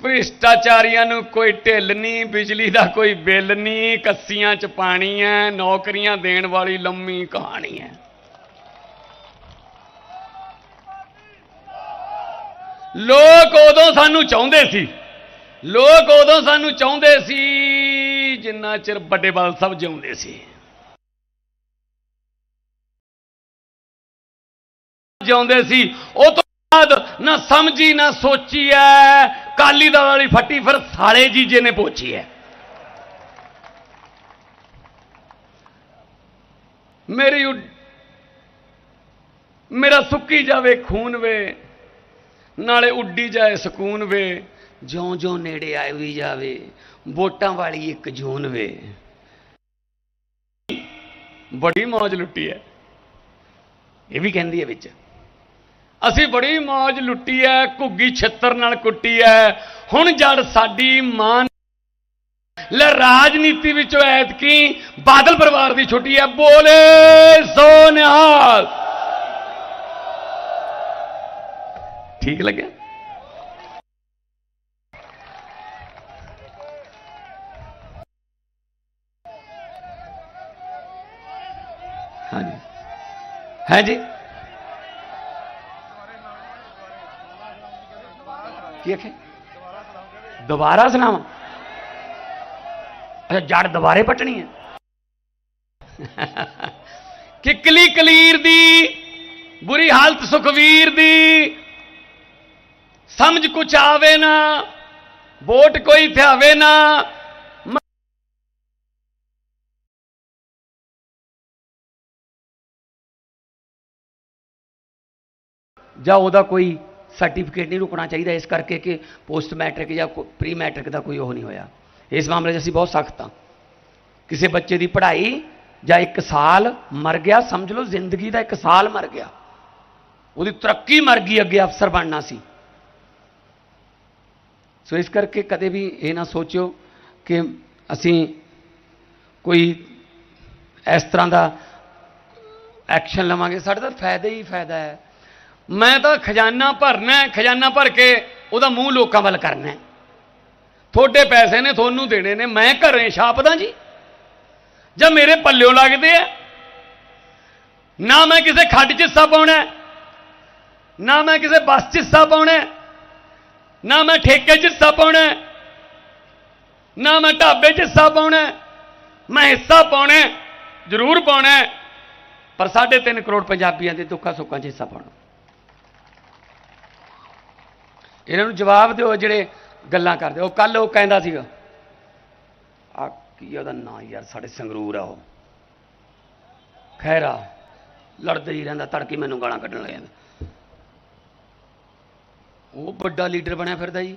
ਭ੍ਰਿਸ਼ਟਾਚਾਰੀਆਂ ਨੂੰ ਕੋਈ ਢਿੱਲ ਨਹੀਂ, ਬਿਜਲੀ ਦਾ ਕੋਈ ਬਿੱਲ ਨਹੀਂ, ਕੱਸੀਆਂ ਚ ਪਾਣੀ ਹੈ ਨੌਕਰੀਆਂ ਦੇਣ ਵਾਲੀ ਲੰਮੀ ਕਹਾਣੀ ਹੈ ਲੋਕ ਉਦੋਂ ਸਾਨੂੰ ਚਾਹੁੰਦੇ ਸੀ, ਲੋਕ ਉਦੋਂ ਸਾਨੂੰ ਚਾਹੁੰਦੇ ਸੀ, ਜਿੰਨਾ ਚਿਰ ਵੱਡੇ ਬਾਲ ਸਭ ਜਿਉਂਦੇ ਸੀ। ਜਿਉਂਦੇ ਸੀ, ਉਹ ਤੋਂ ਨਾ ਸਮਝੀ, ਨਾ ਸੋਚੀ ਐ। ਕਾਲੀ ਦਲ ਵਾਲੀ ਫੱਟੀ ਫਿਰ ਸਾਲੇ ਜੀਜੇ ਨੇ ਪੋਚੀ ਐ। ਮੇਰੀ ਉੱਡ- ਮੇਰਾ ਸੁੱਕੀ ਜਾਵੇ, ਖੂਨ ਵੇ। ਨਾਲੇ ਉੱਡੀ ਜਾਏ, ਸਕੂਨ ਵੇ। ਜਿਉਂ-ਜਿਉਂ ਨੇੜੇ ਆਈ ਵੀ ਜਾਵੇ, ਵੋਟਾਂ ਵਾਲੀ ਇੱਕ ਜੂਨ ਵੇ। ਬੜੀ ਮੌਜ ਲੁੱਟੀ ਐ। ਇਹ ਵੀ ਕਹਿੰਦੀ ਹੈ ਵਿੱਚ। ਅਸੀਂ ਬੜੀ ਮੌਜ ਲੁੱਟੀ ਐ, ਘੁੱਗੀ ਛਿੱਤਰ ਨਾਲ ਕੁੱਟੀ ਐ। ਹੁਣ ਜੜ ਸਾਡੀ ਮਾਂ ਲੈ ਰਾਜਨੀਤੀ ਵਿੱਚੋਂ ਐਤਕੀ ਬਾਦਲ ਪਰਿਵਾਰ ਦੀ ਛੁੱਟੀ ਐ, ਬੋਲੇ ਸੋ ਨਿਹਾਲ ਠੀਕ ਲੱਗਿਆ? ਹਾਂਜੀ। ਹੈ ਜੀ? ਕੀ? ਆਖੇ ਦੁਬਾਰਾ ਸੁਣਾਵਾਂ? ਅੱਛਾ, ਜੜ ਦੁਬਾਰੇ ਪਟਣੀ ਹੈ। ਕਿਕਲੀ ਕਲੀਰ ਦੀ, ਬੁਰੀ ਹਾਲਤ ਸੁਖਵੀਰ ਦੀ, ਸਮਝ ਕੁਛ ਆਵੇ ਨਾ, ਵੋਟ ਕੋਈ ਥਿਆਵੇ ਨਾ। ਜਾਂ ਉਹਦਾ ਕੋਈ ਸਰਟੀਫਿਕੇਟ ਨਹੀਂ ਰੁਕਣਾ ਚਾਹੀਦਾ, ਇਸ ਕਰਕੇ ਕਿ ਪੋਸਟ ਮੈਟ੍ਰਿਕ ਜਾਂ ਪ੍ਰੀ ਮੈਟ੍ਰਿਕ ਦਾ ਕੋਈ ਉਹ ਨਹੀਂ ਹੋਇਆ। ਇਸ ਮਾਮਲੇ 'ਚ ਅਸੀਂ ਬਹੁਤ ਸਖਤ ਹਾਂ। ਕਿਸੇ ਬੱਚੇ ਦੀ ਪੜ੍ਹਾਈ ਜਾਂ ਇੱਕ ਸਾਲ ਮਰ ਗਿਆ, ਸਮਝ ਲਓ, ਜ਼ਿੰਦਗੀ ਦਾ ਇੱਕ ਸਾਲ ਮਰ ਗਿਆ। ਉਹਦੀ ਤਰੱਕੀ ਮਰ ਗਈ, ਅੱਗੇ ਅਫਸਰ ਬਣਨਾ ਸੀ। ਸੋ ਇਸ ਕਰਕੇ ਕਦੇ ਵੀ ਇਹ ਨਾ ਸੋਚਿਓ ਕਿ ਅਸੀਂ ਕੋਈ ਇਸ ਤਰ੍ਹਾਂ ਦਾ ਐਕਸ਼ਨ ਲਵਾਂਗੇ। ਸਾਡੇ ਤਾਂ ਫਾਇਦਾ ਹੀ ਫਾਇਦਾ ਹੈ। ਮੈਂ ਤਾਂ ਖਜ਼ਾਨਾ ਭਰਨਾ ਹੈ ਖਜ਼ਾਨਾ ਭਰ ਕੇ ਉਹਦਾ ਮੂੰਹ ਲੋਕਾਂ ਵੱਲ ਕਰਨਾ ਹੈ। ਤੁਹਾਡੇ ਪੈਸੇ ਨੇ ਤੁਹਾਨੂੰ ਦੇਣੇ ਨੇ ਮੈਂ ਘਰੇ ਛਾਪਦਾ ਜੀ। ਜਾਂ ਮੇਰੇ ਪੱਲਿਓ ਲੱਗਦੇ ਆ। ਨਾ ਮੈਂ ਕਿਸੇ ਖੱਡ 'ਚ ਹਿੱਸਾ ਪਾਉਣਾ ਨਾ ਮੈਂ ਕਿਸੇ ਬੱਸ 'ਚ ਹਿੱਸਾ ਪਾਉਣਾ ਨਾ ਮੈਂ ਠੇਕੇ 'ਚ ਹਿੱਸਾ ਪਾਉਣਾ ਨਾ ਮੈਂ ਢਾਬੇ 'ਚ ਹਿੱਸਾ ਪਾਉਣਾ ਮੈਂ ਹਿੱਸਾ ਪਾਉਣਾ ਜ਼ਰੂਰ ਪਾਉਣਾ ਹੈ, ਪਰ 3.5 ਕਰੋੜ ਪੰਜਾਬੀਆਂ ਦੇ ਦੁੱਖਾਂ ਸੁੱਖਾਂ 'ਚ ਹਿੱਸਾ ਪਾਉਣਾ। ਇਹਨਾਂ ਨੂੰ ਜਵਾਬ ਦਿਓ ਜਿਹੜੇ ਗੱਲਾਂ ਕਰਦੇ। ਉਹ ਕੱਲ ਉਹ ਕਹਿੰਦਾ ਸੀਗਾ, ਆ ਕੀ ਉਹਦਾ ਨਾਂ ਯਾਰ, ਸਾਡੇ ਸੰਗਰੂਰ ਆ ਉਹ। ਖੈਰਾ ਲੜਦਾ ਹੀ ਰਹਿੰਦਾ, ਤੜਕੇ ਮੈਨੂੰ ਗਾਲਾਂ ਕੱਢਣ ਲੱਗ ਜਾਂਦਾ। ਉਹ ਵੱਡਾ ਲੀਡਰ ਬਣਿਆ ਫਿਰਦਾ ਜੀ।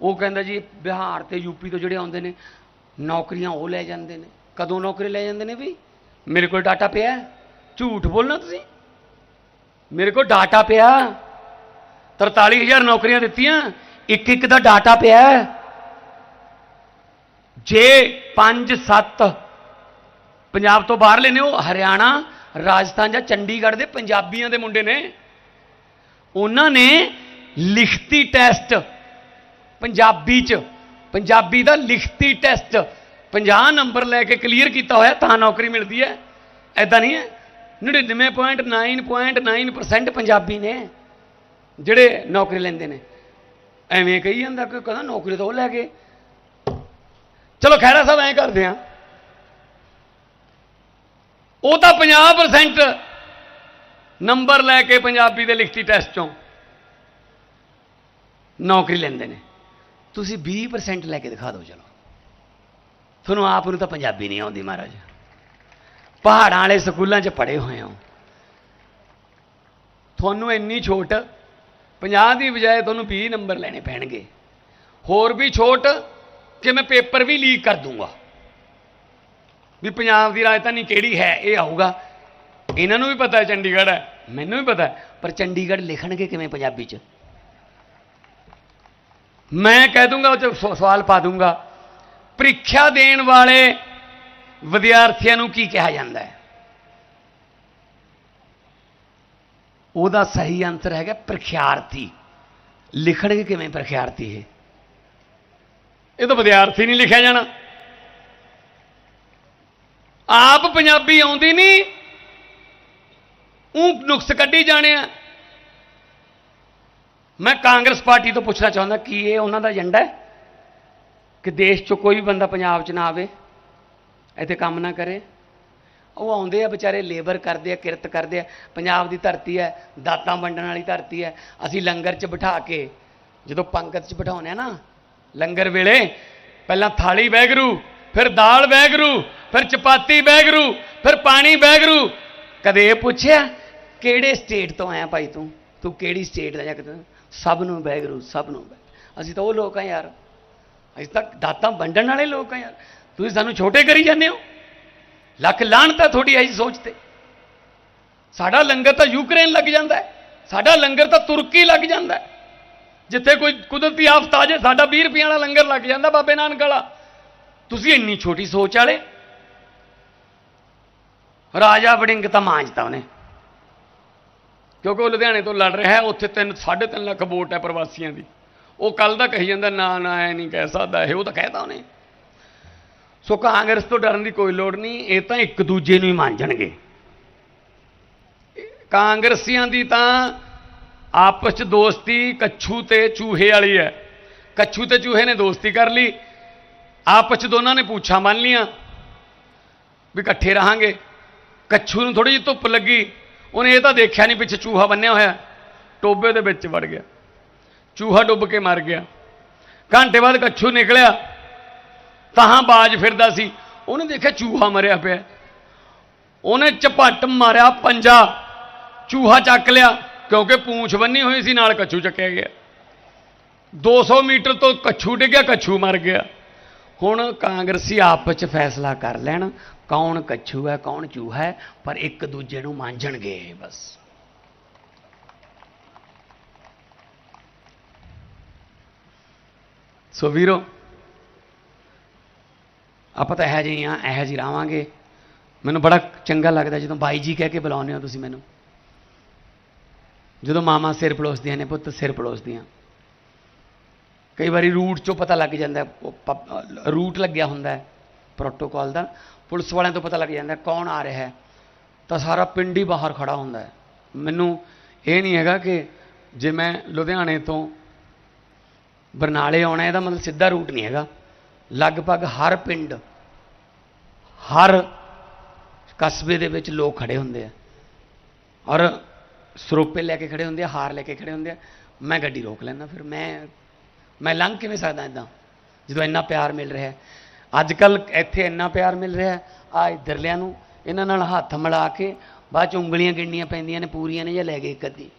ਉਹ ਕਹਿੰਦਾ ਜੀ, ਬਿਹਾਰ ਤੇ ਯੂਪੀ ਤੋਂ ਜਿਹੜੇ ਆਉਂਦੇ ਨੇ, ਨੌਕਰੀਆਂ ਉਹ ਲੈ ਜਾਂਦੇ ਨੇ। ਕਦੋਂ ਨੌਕਰੀ ਲੈ ਜਾਂਦੇ ਨੇ ਵੀ? ਮੇਰੇ ਕੋਲ ਡਾਟਾ ਪਿਆ ਝੂਠ ਬੋਲਣਾ ਤੁਸੀਂ? ਮੇਰੇ ਕੋਲ ਡਾਟਾ ਪਿਆ। 43000 ਨੌਕਰੀਆਂ ਦਿੱਤੀਆਂ ਇੱਕ ਇੱਕ ਦਾ ਡਾਟਾ ਪਿਆ ਜੇ 5 7 ਪੰਜਾਬ ਤੋਂ ਬਾਹਰਲੇ ਨੇ ਉਹ ਹਰਿਆਣਾ, ਰਾਜਸਥਾਨ ਜਾਂ ਚੰਡੀਗੜ੍ਹ ਦੇ ਪੰਜਾਬੀਆਂ ਦੇ ਮੁੰਡੇ ਨੇ, ਉਹਨਾਂ ਨੇ ਲਿਖਤੀ ਟੈਸਟ ਪੰਜਾਬੀ ਚ। ਪੰਜਾਬੀ ਦਾ ਲਿਖਤੀ ਟੈਸਟ 50 ਨੰਬਰ ਲੈ ਕੇ ਕਲੀਅਰ ਕੀਤਾ ਹੋਇਆ, ਤਾਂ ਨੌਕਰੀ ਮਿਲਦੀ ਹੈ। ਐਦਾਂ ਨਹੀਂ ਹੈ। 99.9.9% ਪੰਜਾਬੀ ਨੇ। ਜਿਹੜੇ ਨੌਕਰੀ ਲੈਂਦੇ ਨੇ। ਐਵੇਂ ਕਹੀ ਜਾਂਦਾ ਕਿ ਕਹਿੰਦਾ ਨੌਕਰੀ ਤਾਂ ਉਹ ਲੈ ਕੇ। ਚਲੋ ਖੈਰਾ ਸਾਹਿਬ ਐਂ ਕਰਦੇ ਆ ਉਹ ਤਾਂ 50% ਨੰਬਰ ਲੈ ਕੇ ਪੰਜਾਬੀ ਦੇ ਲਿਖਤੀ ਟੈਸਟ ਚੋਂ ਨੌਕਰੀ ਲੈਂਦੇ ਨੇ। ਤੁਸੀਂ 20% ਲੈ ਕੇ ਦਿਖਾ ਦਿਓ ਚਲੋ। ਤੁਹਾਨੂੰ ਆਪ ਨੂੰ ਤਾਂ ਪੰਜਾਬੀ ਨਹੀਂ ਆਉਂਦੀ ਮਹਾਰਾਜ। ਪਹਾੜਾਂ ਵਾਲੇ ਸਕੂਲਾਂ 'ਚ ਪੜ੍ਹੇ ਹੋਏ ਹੋ। ਤੁਹਾਨੂੰ ਇੰਨੀ ਛੋਟ 50 ਦੀ ਬਜਾਏ ਤੁਹਾਨੂੰ 20 ਨੰਬਰ ਲੈਣੇ ਪੈਣਗੇ। ਹੋਰ ਵੀ ਛੋਟ ਕਿ ਮੈਂ ਪੇਪਰ ਵੀ ਲੀਕ ਕਰ ਦੂੰਗਾ। ਵੀ ਪੰਜਾਬ ਦੀ ਰਾਜਧਾਨੀ ਕਿਹੜੀ ਹੈ, ਇਹ ਆਊਗਾ। ਇਹਨਾਂ ਨੂੰ ਵੀ ਪਤਾ ਹੈ, ਚੰਡੀਗੜ੍ਹ ਹੈ। ਮੈਨੂੰ ਵੀ ਪਤਾ ਹੈ, ਪਰ ਚੰਡੀਗੜ੍ਹ ਲਿਖਣਗੇ ਕਿਵੇਂ ਪੰਜਾਬੀ 'ਚ? ਮੈਂ ਕਹਿ ਦੂੰਗਾ, ਉਹ 'ਚ ਸ- ਸਵਾਲ ਪਾ ਦੂੰਗਾ। ਪ੍ਰੀਖਿਆ ਦੇਣ ਵਾਲੇ ਵਿਦਿਆਰਥੀਆਂ ਨੂੰ ਕੀ ਕਿਹਾ ਜਾਂਦਾ ਹੈ? ਉਹਦਾ ਸਹੀ ਅੰਤਰ ਹੈਗਾ ਪ੍ਰਖਿਆਰਥੀ ਲਿਖਣਗੇ ਕਿਵੇਂ ਪ੍ਰਖਿਆਰਥੀ ਇਹ? ਇਹ ਤਾਂ ਵਿਦਿਆਰਥੀ ਨਹੀਂ ਲਿਖਿਆ ਜਾਣਾ। ਆਪ ਪੰਜਾਬੀ ਆਉਂਦੀ ਨਹੀਂ ਉਹ ਨੁਕਸ ਕੱਢੀ ਜਾਣੇ ਆ। ਮੈਂ ਕਾਂਗਰਸ ਪਾਰਟੀ ਤੋਂ ਪੁੱਛਣਾ ਚਾਹੁੰਦਾ, ਕੀ ਇਹ ਉਹਨਾਂ ਦਾ ਏਜੰਡਾ ਹੈ? ਕਿ ਦੇਸ਼ 'ਚੋਂ ਕੋਈ ਵੀ ਬੰਦਾ ਪੰਜਾਬ 'ਚ ਨਾ ਆਵੇ, ਇੱਥੇ ਕੰਮ ਨਾ ਕਰੇ? ਉਹ ਆਉਂਦੇ ਆ ਵਿਚਾਰੇ ਲੇਬਰ ਕਰਦੇ ਆ, ਕਿਰਤ ਕਰਦੇ ਆ। ਪੰਜਾਬ ਦੀ ਧਰਤੀ ਹੈ, ਦਾਤਾਂ ਵੰਡਣ ਵਾਲੀ ਧਰਤੀ ਹੈ। ਅਸੀਂ ਲੰਗਰ 'ਚ ਬਿਠਾ ਕੇ, ਜਦੋਂ ਪੰਗਤ 'ਚ ਬਿਠਾਉਂਦੇ ਆ ਨਾ, ਲੰਗਰ ਵੇਲੇ ਪਹਿਲਾਂ ਥਾਲੀ ਬੈਗਰੂ ਫਿਰ ਦਾਲ ਬੈਗਰੂ ਫਿਰ ਚਪਾਤੀ ਬੈਗਰੂ ਫਿਰ ਪਾਣੀ ਬੈਗਰੂ ਕਦੇ ਇਹ ਪੁੱਛਿਆ, ਕਿਹੜੇ ਸਟੇਟ ਤੋਂ ਆਇਆ ਭਾਈ ਤੂੰ? ਤੂੰ ਕਿਹੜੀ ਸਟੇਟ ਦਾ ਜਾਂ ਕਿਤੇ? ਸਭ ਨੂੰ ਬੈਗਰੂ ਸਭ ਨੂੰ ਬੈਗਰੂ। ਅਸੀਂ ਤਾਂ ਉਹ ਲੋਕ ਆ ਯਾਰ। ਅਸੀਂ ਤਾਂ ਦਾਤਾਂ ਵੰਡਣ ਵਾਲੇ ਲੋਕ ਆ ਯਾਰ। ਤੁਸੀਂ ਸਾਨੂੰ ਛੋਟੇ ਕਰੀ ਜਾਂਦੇ ਹੋ। ਲੱਖ ਲਾਹਣਤ ਤੁਹਾਡੀ ਐਸੀ ਸੋਚ ਤੇ। ਸਾਡਾ ਲੰਗਰ ਤਾਂ ਯੂਕਰੇਨ ਲੱਗ ਜਾਂਦਾ ਹੈ। ਸਾਡਾ ਲੰਗਰ ਤਾਂ ਤੁਰਕੀ ਲੱਗ ਜਾਂਦਾ ਹੈ। ਜਿੱਥੇ ਕੋਈ ਕੁਦਰਤੀ ਆਫਤ ਆ ਜਾਏ ਸਾਡਾ 20 ਰੁਪਈਆਂ ਵਾਲਾ ਲੰਗਰ ਲੱਗ ਜਾਂਦਾ ਬਾਬੇ ਨਾਨਕ ਵਾਲਾ। ਤੁਸੀਂ ਇੰਨੀ ਛੋਟੀ ਸੋਚ ਵਾਲੇ। ਰਾਜਾ ਵੜਿੰਗ ਤਾਂ ਮਾਂਜਤਾ ਉਹਨੇ। ਕਿਉਂਕਿ ਉਹ ਲੁਧਿਆਣੇ ਤੋਂ ਲੜ ਰਿਹਾ ਹੈ, ਉੱਥੇ 3 3.5 ਲੱਖ ਵੋਟ ਹੈ ਪ੍ਰਵਾਸੀਆਂ ਦੀ। ਉਹ ਕੱਲ ਦਾ ਕਹੀ ਜਾਂਦਾ, ਨਾ ਨਾ ਐ ਨਹੀਂ ਕਹਿ ਸਕਦਾ, ਇਹ ਉਹ ਤਾਂ ਕਹਿਤਾ ਉਹਨੇ। ਸੋ ਕਾਂਗਰਸ ਤੋਂ ਡਰਨ ਦੀ ਕੋਈ ਲੋੜ ਨਹੀਂ, ਇਹ ਤਾਂ ਇੱਕ ਦੂਜੇ ਨੂੰ ਹੀ ਮਾਂਜਣਗੇ ਕਾਂਗਰਸੀਆਂ ਦੀ ਤਾਂ ਆਪਸ ਚ ਦੋਸਤੀ ਕੱਛੂ ਤੇ ਚੂਹੇ ਵਾਲੀ ਹੈ। ਕੱਛੂ ਤੇ ਚੂਹੇ ਨੇ ਦੋਸਤੀ ਕਰ ਲਈ, ਆਪਸ ਚ ਦੋਨਾਂ ਨੇ ਪੁੱਛਾਂ ਮੰਨ ਲੀਆਂ ਵੀ ਇਕੱਠੇ ਰਹਾਂਗੇ। ਕੱਛੂ ਨੂੰ ਥੋੜੀ ਜਿਹੀ ਧੁੱਪ ਲੱਗੀ, ਉਹਨੇ ਇਹ ਤਾਂ ਦੇਖਿਆ ਨਹੀਂ ਪਿੱਛੇ ਚੂਹਾ ਬੰਨਿਆ ਹੋਇਆ। ਟੋਬੇ ਦੇ ਵਿੱਚ ਵੜ ਗਿਆ। ਚੂਹਾ ਡੁੱਬ ਕੇ ਮਰ ਗਿਆ। ਘੰਟੇ ਬਾਅਦ ਕੱਛੂ ਨਿਕਲਿਆ। ਤਾਂ ਬਾਜ ਫਿਰਦਾ ਸੀ। ਉਹਨੇ ਦੇਖਿਆ ਚੂਹਾ ਮਰਿਆ ਪਿਆ। ਉਹਨੇ ਝਪੱਟ ਮਾਰਿਆ ਪੰਜਾ। ਚੂਹਾ ਚੱਕ ਲਿਆ, ਕਿਉਂਕਿ ਪੂੰਛ ਬੰਨੀ ਹੋਈ ਸੀ, ਨਾਲ ਕੱਛੂ ਚੱਕਿਆ ਗਿਆ। 200 ਮੀਟਰ ਤੋਂ ਕੱਛੂ ਡਿੱਗਿਆ, ਕੱਛੂ ਮਰ ਗਿਆ। ਹੁਣ ਕਾਂਗਰਸੀ ਆਪਸ ਚ ਫੈਸਲਾ ਕਰ ਲੈਣ, ਕੌਣ ਕੱਛੂ ਹੈ, ਕੌਣ ਚੂਹਾ ਹੈ, ਪਰ ਇੱਕ ਦੂਜੇ ਨੂੰ ਮਾਂਜਣਗੇ ਬਸ। ਸੋ ਵੀਰੋ ਆਪਾਂ ਤਾਂ ਇਹੋ ਜਿਹੇ ਆ, ਇਹੋ ਜਿਹੇ ਰਹਾਂਗੇ। ਮੈਨੂੰ ਬੜਾ ਚੰਗਾ ਲੱਗਦਾ ਜਦੋਂ ਬਾਈ ਜੀ ਕਹਿ ਕੇ ਬੁਲਾਉਂਦੇ ਹੋ ਤੁਸੀਂ ਮੈਨੂੰ। ਜਦੋਂ ਮਾਮਾ ਸਿਰ ਪਲੋਸਦੀਆਂ ਨੇ, ਪੁੱਤ ਸਿਰ ਪਲੋਸਦੀਆਂ ਕਈ ਵਾਰੀ ਰੂਟ ਚੋਂ ਪਤਾ ਲੱਗ ਜਾਂਦਾ ਰੂਟ ਲੱਗਿਆ ਹੁੰਦਾ ਹੈ ਪ੍ਰੋਟੋਕਾਲ ਦਾ। ਪੁਲਿਸ ਵਾਲਿਆਂ ਤੋਂ ਪਤਾ ਲੱਗ ਜਾਂਦਾ, ਕੌਣ ਆ ਰਿਹਾ ਹੈ। ਤਾਂ ਸਾਰਾ ਪਿੰਡ ਹੀ ਬਾਹਰ ਖੜਾ ਹੁੰਦਾ ਹੈ। ਮੈਨੂੰ ਇਹ ਨਹੀਂ ਹੈਗਾ ਕਿ ਜੇ ਮੈਂ ਲੁਧਿਆਣੇ ਤੋਂ ਬਰਨਾਲੇ ਆਉਣਾ ਇਹਦਾ ਮਤਲਬ ਸਿੱਧਾ ਰੂਟ ਨਹੀਂ ਹੈਗਾ। ਲਗਭਗ ਹਰ ਪਿੰਡ, ਹਰ ਕਸਬੇ ਦੇ ਵਿੱਚ ਲੋਕ ਖੜੇ ਹੁੰਦੇ ਆ। ਔਰ ਸਰੋਪੇ ਲੈ ਕੇ ਖੜੇ ਹੁੰਦੇ ਆ, ਹਾਰ ਲੈ ਕੇ ਖੜੇ ਹੁੰਦੇ ਆ। ਮੈਂ ਗੱਡੀ ਰੋਕ ਲੈਂਦਾ, ਫਿਰ ਮੈਂ ਮੈਂ ਲੰਘ ਕਿਵੇਂ ਸਕਦਾ ਇਦਾਂ ਜਦੋਂ ਇੰਨਾ ਪਿਆਰ ਮਿਲ ਰਿਹਾ ਅੱਜ ਕੱਲ ਇੱਥੇ ਇੰਨਾ ਪਿਆਰ ਮਿਲ ਰਿਹਾ ਆ ਇਧਰਲਿਆਂ ਨੂੰ, ਇਹਨਾਂ ਨਾਲ ਹੱਥ ਮਿਲਾ ਕੇ ਬਾਅਦ ਚ ਉਂਗਲੀਆਂ ਗਿਣਨੀਆਂ ਪੈਂਦੀਆਂ ਨੇ, ਪੂਰੀਆਂ ਨੇ ਜਾਂ ਲੈ ਗਏ ਇੱਕ ਅੱਧੀ।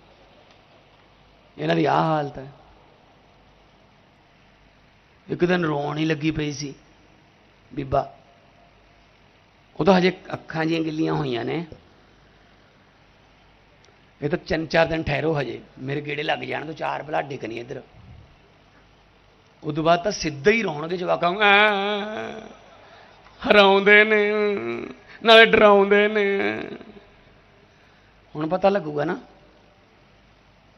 ਇਹਨਾਂ ਦੀ ਆਹ ਹਾਲਤ ਹੈ। ਇੱਕ ਦਿਨ ਰੋਣ ਹੀ ਲੱਗੀ ਪਈ ਸੀ। ਬੀਬਾ, ਉਹ ਤਾਂ ਹਜੇ ਅੱਖਾਂ ਜੀਆਂ ਗਿੱਲੀਆਂ ਹੋਈਆਂ ਨੇ। ਇਹ ਤਾਂ ਤਿੰਨ ਚਾਰ ਦਿਨ ਠਹਿਰੋ ਹਜੇ। ਮੇਰੇ ਗੇੜੇ ਲੱਗ ਜਾਣ ਤੋਂ ਚਾਰ ਬਲਾਡੇ ਨਹੀਂ ਇੱਧਰ। ਉਦੋਂ ਬਾਅਦ ਤਾਂ ਸਿੱਧਾ ਹੀ ਰੋਣਗੇ ਜਵਾਕਾਂ ਹਰਾਉਂਦੇ ਨੇ, ਨਾਲੇ ਡਰਾਉਂਦੇ ਨੇ। ਹੁਣ ਪਤਾ ਲੱਗੂਗਾ ਨਾ।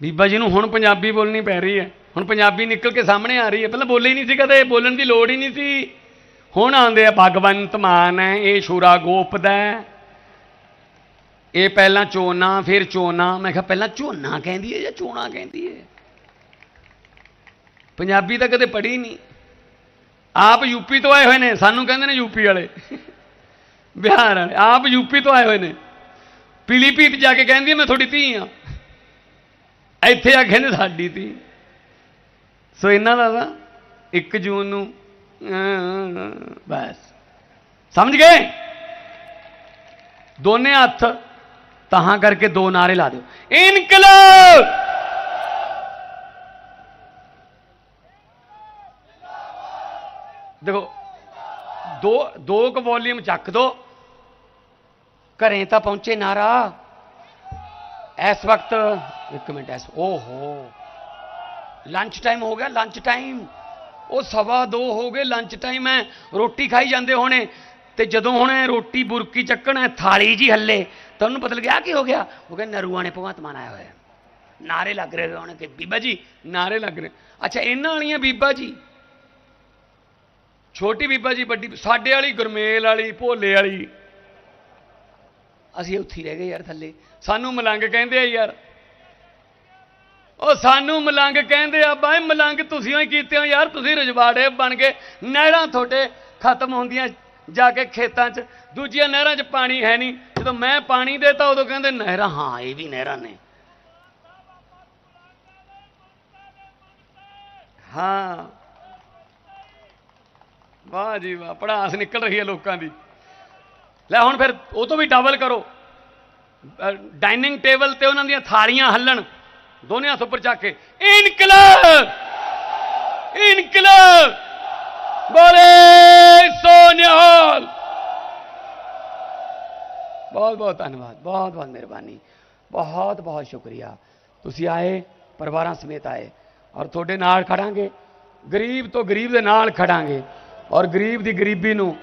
ਬੀਬਾ ਜੀ ਨੂੰ ਹੁਣ ਪੰਜਾਬੀ ਬੋਲਣੀ ਪੈ ਰਹੀ ਹੈ। ਹੁਣ ਪੰਜਾਬੀ ਨਿਕਲ ਕੇ ਸਾਹਮਣੇ ਆ ਰਹੀ ਹੈ। ਪਹਿਲਾਂ ਬੋਲੇ ਹੀ ਨਹੀਂ ਸੀ, ਕਦੇ ਬੋਲਣ ਦੀ ਲੋੜ ਹੀ ਨਹੀਂ ਸੀ। ਹੁਣ ਆਉਂਦੇ ਆ, ਭਗਵੰਤ ਮਾਨ ਹੈ, ਇਹ ਸ਼ੂਰਾ ਗੋਪਦਾ ਹੈ। ਇਹ ਪਹਿਲਾਂ ਚੋਨਾ, ਫਿਰ ਚੋਨਾ। ਮੈਂ ਕਿਹਾ ਪਹਿਲਾਂ ਝੋਨਾ ਕਹਿੰਦੀ ਹੈ ਜਾਂ ਚੋਣਾ ਕਹਿੰਦੀ ਹੈ? ਪੰਜਾਬੀ ਤਾਂ ਕਦੇ ਪੜ੍ਹੀ ਨਹੀਂ। ਆਪ ਯੂਪੀ ਤੋਂ ਆਏ ਹੋਏ ਨੇ, ਸਾਨੂੰ ਕਹਿੰਦੇ ਨੇ ਯੂਪੀ ਵਾਲੇ। ਬਿਹਾਰ ਵਾਲੇ, ਆਪ ਯੂਪੀ ਤੋਂ ਆਏ ਹੋਏ ਨੇ। ਪੀਲੀਭੀਤ ਜਾ ਕੇ ਕਹਿੰਦੀ ਮੈਂ ਤੁਹਾਡੀ ਧੀ ਆ ਇੱਥੇ ਆ ਕਹਿੰਦੇ, ਸਾਡੀ ਧੀ। ਸੋ ਇਹਨਾਂ ਦਾ ਤਾਂ 1 ਜੂਨ ਨੂੰ ਬਸ। ਸਮਝ ਗਏ? ਦੋਨੇ ਹੱਥ ਤਹਾਂ ਕਰਕੇ ਦੋ ਨਾਰੇ ਲਾ ਦਿਓ। ਇਨਕਲਾਬ! ਦੇਖੋ ਦੋ ਦੋ ਕੁ ਵੋਲੀਅਮ ਚੱਕ ਦੋ। ਘਰੇ ਤਾਂ ਪਹੁੰਚੇ ਨਾਰਾ। ਇਸ ਵਕਤ ਇੱਕ ਮਿੰਟ ਐਸ ਓਹੋ। ਲੰਚ ਟਾਈਮ ਹੋ ਗਿਆ ਲੰਚ ਟਾਈਮ ਉਹ ਸਵਾ ਦੋ ਹੋ ਗਏ ਲੰਚ ਟਾਈਮ ਹੈ। ਰੋਟੀ ਖਾਈ ਜਾਂਦੇ ਹੋਣੇ। ਤੇ ਜਦੋਂ ਹੁਣੇ ਰੋਟੀ ਬੁਰਕੀ ਚੱਕਣ ਹੈ ਥਾਲੀ ਜੀ ਹੱਲੇ, ਤਾਂ ਉਹਨੂੰ ਪਤਾ ਲੱਗਿਆ ਕੀ ਹੋ ਗਿਆ? ਉਹ ਕਹਿੰਦੇ, ਨਰੂਆਂ ਨੇ ਭਗਵੰਤ ਮਾਨ ਆਇਆ ਹੋਇਆ। ਨਾਰੇ ਲੱਗ ਰਹੇ ਹੋਣੇ ਕਿ, ਬੀਬਾ ਜੀ, ਨਾਰੇ ਲੱਗ ਰਹੇ। ਅੱਛਾ, ਇਹਨਾਂ ਵਾਲੀਆਂ ਬੀਬਾ ਜੀ, ਛੋਟੀ ਬੀਬਾ ਜੀ, ਵੱਡੀ, ਸਾਡੇ ਵਾਲੀ, ਗੁਰਮੇਲ ਵਾਲੀ, ਭੋਲੇ ਵਾਲੀ। ਅਸੀਂ ਉੱਥੇ ਹੀ ਰਹਿ ਗਏ ਯਾਰ ਥੱਲੇ। ਸਾਨੂੰ ਮਲੰਗ ਕਹਿੰਦੇ ਆ ਯਾਰ। ਉਹ ਸਾਨੂੰ ਮਲੰਗ ਕਹਿੰਦੇ ਆ, ਬਾਈ ਮਲੰਗ ਤੁਸੀਂ ਹੀ ਕੀਤੇ ਹੋ ਯਾਰ, ਤੁਸੀਂ ਰਜਵਾੜੇ ਬਣ ਗਏ। ਨਹਿਰਾਂ ਤੁਹਾਡੇ ਖਤਮ ਹੁੰਦੀਆਂ ਜਾ ਕੇ ਖੇਤਾਂ 'ਚ। ਦੂਜੀਆਂ ਨਹਿਰਾਂ 'ਚ ਪਾਣੀ ਹੈ ਨਹੀਂ। ਜਦੋਂ ਮੈਂ ਪਾਣੀ ਦੇਤਾ, ਉਦੋਂ ਕਹਿੰਦੇ ਨਹਿਰਾਂ, ਹਾਂ, ਇਹ ਵੀ ਨਹਿਰਾਂ ਨੇ। ਹਾਂ। ਵਾਹ ਜੀ ਵਾਹ, ਪੜਾਸ ਨਿਕਲ ਰਹੀ ਹੈ ਲੋਕਾਂ ਦੀ। ਲੈ ਹੁਣ ਫਿਰ, ਉਹ ਤੋਂ ਵੀ ਡਬਲ ਕਰੋ। ਡਾਈਨਿੰਗ ਟੇਬਲ ਤੇ ਉਹਨਾਂ ਦੀਆਂ ਥਾਲੀਆਂ ਹੱਲਣ। ਦੋਨੇ ਹੱਥ ਉੱਪਰ ਚੱਕ ਕੇ, ਇਨਕਲਾਬ! ਇਨਕਲਾਬ! ਬੋਲੇ ਸੋਨਿਹਾਲ! ਬਹੁਤ ਬਹੁਤ ਧੰਨਵਾਦ, ਬਹੁਤ ਬਹੁਤ ਮਿਹਰਬਾਨੀ, ਬਹੁਤ ਬਹੁਤ ਸ਼ੁਕਰੀਆ। ਤੁਸੀਂ ਆਏ, ਪਰਿਵਾਰਾਂ ਸਮੇਤ ਆਏ, ਔਰ ਤੁਹਾਡੇ ਨਾਲ ਖੜਾਂਗੇ, ਗਰੀਬ ਤੋਂ ਗਰੀਬ ਦੇ ਨਾਲ ਖੜਾਂਗੇ, ਔਰ ਗਰੀਬ ਦੀ ਗਰੀਬੀ ਨੂੰ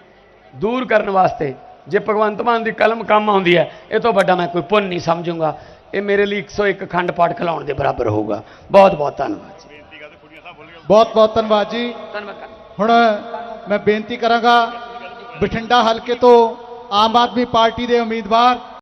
ਦੂਰ ਕਰਨ ਵਾਸਤੇ, ਜੇ ਭਗਵੰਤ ਮਾਨ ਦੀ ਕਲਮ ਕੰਮ ਆਉਂਦੀ ਹੈ, ਇਹ ਤੋਂ ਵੱਡਾ ਮੈਂ ਕੋਈ ਪੁੰਨ ਨਹੀਂ ਸਮਝੂੰਗਾ। ਇਹ ਮੇਰੇ ਲਈ 101 ਖੰਡ ਪਾਠ ਖਿਲਾਉਣ ਦੇ ਬਰਾਬਰ ਹੋਊਗਾ। ਬਹੁਤ ਬਹੁਤ ਧੰਨਵਾਦ ਜੀ। ਬਹੁਤ ਬਹੁਤ ਧੰਨਵਾਦ ਜੀ। ਧੰਨਵਾਦ ਹੁਣ ਮੈਂ ਬੇਨਤੀ ਕਰਾਂਗਾ ਬਠਿੰਡਾ ਹਲਕੇ ਤੋਂ ਆਮ ਆਦਮੀ ਪਾਰਟੀ ਦੇ ਉਮੀਦਵਾਰ